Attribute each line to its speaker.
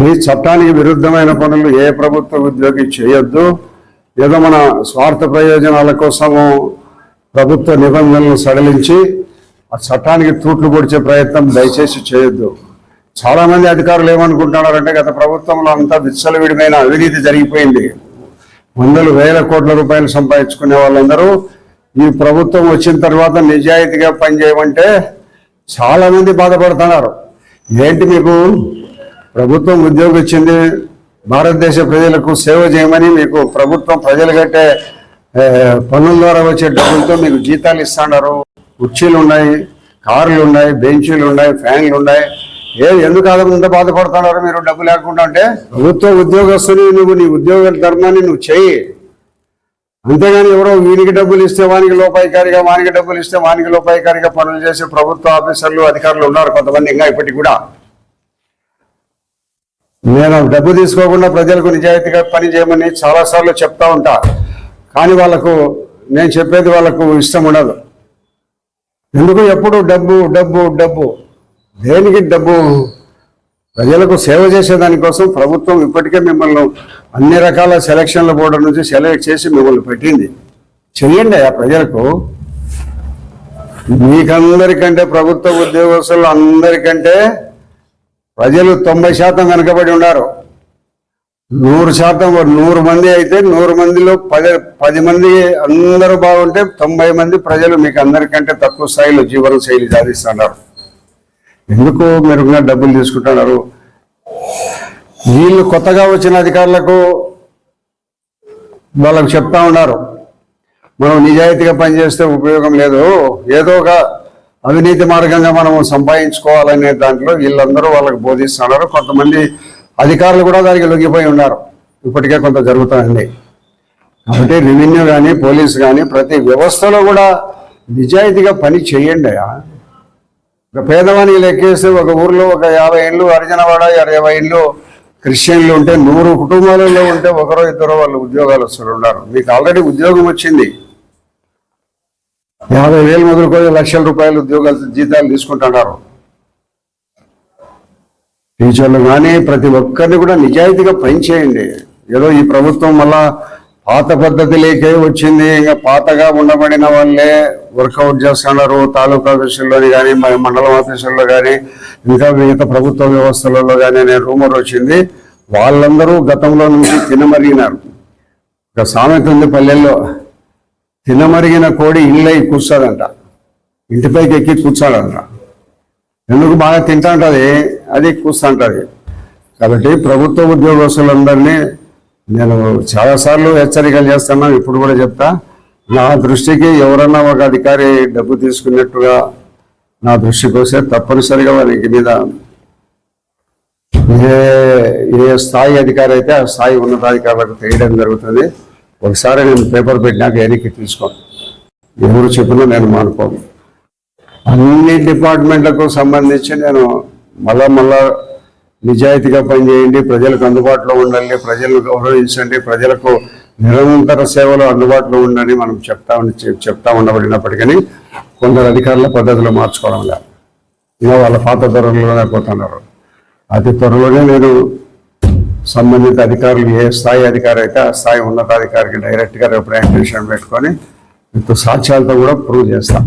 Speaker 1: మీ చట్టానికి విరుద్ధమైన పనులు ఏ ప్రభుత్వ ఉద్యోగి చేయొద్దు. ఏదో మన స్వార్థ ప్రయోజనాల కోసము ప్రభుత్వ నిబంధనలు సడలించి ఆ చట్టానికి తూట్లు పొడిచే ప్రయత్నం దయచేసి చేయొద్దు. చాలామంది అధికారులు ఏమనుకుంటున్నారంటే గత ప్రభుత్వంలో అంతా విచ్చలవిడిమైన అవినీతి జరిగిపోయింది. వందలు వేల కోట్ల రూపాయలు సంపాదించుకునే వాళ్ళందరూ ఈ ప్రభుత్వం వచ్చిన తర్వాత నిజాయితీగా పనిచేయమంటే చాలామంది బాధపడుతున్నారు. ఏంటి మీకు? ప్రభుత్వం ఉద్యోగం ఇచ్చింది భారతదేశ ప్రజలకు సేవ చేయమని మీకు ప్రభుత్వం ప్రజలు కట్టే పనుల పన్నుల ద్వారా వచ్చే డబ్బులతో మీకు జీతాలు ఇస్తున్నారు కుర్చీలు ఉన్నాయి కార్లు ఉన్నాయి బెంచీలు ఉన్నాయి ఫ్యాన్లు ఉన్నాయి. ఏ ఎందుకు అలా ఇంత బాధపడుతున్నారు మీరు డబ్బు లేకుండా అంటే? ప్రభుత్వ ఉద్యోగస్తుని నువ్వు నీ ఉద్యోగ ధర్మాన్ని నువ్వు చేయి. అంతేగాని ఎవరో వీనికి డబ్బులు ఇస్తే వానికి లోపాయికారిగా వానికి డబ్బులు ఇస్తే వానికి లోపాయికారిగా పనులు చేసే ప్రభుత్వ ఆఫీసర్లు అధికారులు ఉన్నారు కొంతమంది ఇంకా ఇప్పటికి కూడా. నేను డబ్బు తీసుకోకుండా ప్రజలకు నిజాయితీగా పని చేయమని చాలాసార్లు చెప్తా ఉంటా. కానీ వాళ్ళకు నేను చెప్పేది వాళ్ళకు ఇష్టం ఉండదు. ఎందుకు ఎప్పుడు డబ్బు డబ్బు డబ్బు? దేనికి డబ్బు? ప్రజలకు సేవ చేసేదానికోసం ప్రభుత్వం ఇప్పటికే మిమ్మల్ని అన్ని రకాల సెలక్షన్ల బోర్డు నుంచి సెలెక్ట్ చేసి మిమ్మల్ని పెట్టింది. చెయ్యండి ఆ ప్రజలకు. మీకందరికంటే ప్రభుత్వ ఉద్యోగస్తులు అందరికంటే ప్రజలు తొంభై శాతం వెనకబడి ఉన్నారు. నూరు శాతం నూరు మంది అయితే నూరు మందిలో పది పది మంది అందరూ బాగుంటే తొంభై మంది ప్రజలు మీకు అందరికంటే తక్కువ స్థాయిలో జీవన శైలి సాధిస్తున్నారు. ఎందుకు మెరుగుగా డబ్బులు తీసుకుంటున్నారు? వీళ్ళు కొత్తగా వచ్చిన అధికారులకు వాళ్ళకు చెప్తా ఉన్నారు. మనం నిజాయితీగా పనిచేస్తే ఉపయోగం లేదు. ఏదో ఒక అవినీతి మార్గంగా మనం సంపాదించుకోవాలనే దాంట్లో వీళ్ళందరూ వాళ్ళకి బోధిస్తున్నారు. కొంతమంది అధికారులు కూడా దానికి లొంగిపోయి ఉన్నారు. ఇప్పటికే కొంత జరుగుతుంది కాబట్టి రెవెన్యూ కానీ పోలీస్ కానీ ప్రతి వ్యవస్థలో కూడా నిజాయితీగా పని చేయండి ఒక పేదవానికి లెక్కేస్తే ఒక ఊర్లో ఒక యాభై ఇండ్లు అరిజనవాడ ఇరవై ఇండ్లు క్రిస్టియన్లు ఉంటే నూరు కుటుంబాలలో ఉంటే ఒకరో ఇద్దరు వాళ్ళు ఉద్యోగాలు ఉన్నారు. మీకు ఆల్రెడీ ఉద్యోగం వచ్చింది. యాభై వేలు మొదలుకొని లక్షల రూపాయలు ఉద్యోగాలు జీతాలు తీసుకుంటున్నారు. టీచర్లు కానీ ప్రతి ఒక్కరిని కూడా నిజాయితీగా పనిచేయండి. ఏదో ఈ ప్రభుత్వం మళ్ళా పాత పద్ధతి లేకే వచ్చింది. ఇంకా పాతగా ఉండబడిన వాళ్ళే వర్కౌట్ చేస్తున్నారు. తాలూకా ఆఫీసుల్లోని కానీ మరి మండలం ఆఫీసుల్లో కానీ ఇంకా మిగతా ప్రభుత్వ వ్యవస్థలలో కానీ అనే రూమర్ వచ్చింది. వాళ్ళందరూ గతంలో నుంచి తినమరిగినారు. ఒక సామెత ఉంది పల్లెల్లో. తినమరిగిన కోడి ఇళ్ళై కూర్చోదంట ఇంటిపైకి ఎక్కి కూర్చోడంట. ఎందుకు బాగా తింటా ఉంటుంది అది కూస్తుంటుంది. కాబట్టి ప్రభుత్వ ఉద్యోగస్తులందరినీ నేను చాలాసార్లు హెచ్చరికలు చేస్తున్నా ఇప్పుడు కూడా చెప్తా. నా దృష్టికి ఎవరన్నా ఒక అధికారి డబ్బు తీసుకున్నట్టుగా నా దృష్టికి వస్తే తప్పనిసరిగా వారికి మీద ఏ ఏ స్థాయి అధికారి అయితే ఆ స్థాయి ఉన్నతాధికారులకు తెలియడం జరుగుతుంది. ఒకసారి నేను పేపర్ పెట్టినాక వెనక్కి తీసుకోను ఎవరు చెప్పినా నేను మానుకోను. అన్ని డిపార్ట్మెంట్లకు సంబంధించి నేను మళ్ళా మళ్ళా నిజాయితీగా పనిచేయండి ప్రజలకు అందుబాటులో ఉండండి ప్రజలను గౌరవించండి ప్రజలకు నిరంతర సేవలు అందుబాటులో ఉండని మనం చెప్తా చెప్తా ఉండబడినప్పటికీ కొందరు అధికారుల పద్ధతులు మార్చుకోవడం లేదు. ఇలా వాళ్ళ పాత త్వరలోనే పోతున్నారు. అతి త్వరలోనే నేను సంబంధిత అధికారులు ఏ స్థాయి అధికారి అయితే ఆ స్థాయి ఉన్నతాధికారికి డైరెక్ట్గా రిప్రజెంటేషన్ పెట్టుకొని ఇంత సాక్ష్యాలతో కూడా ప్రూవ్ చేస్తాం.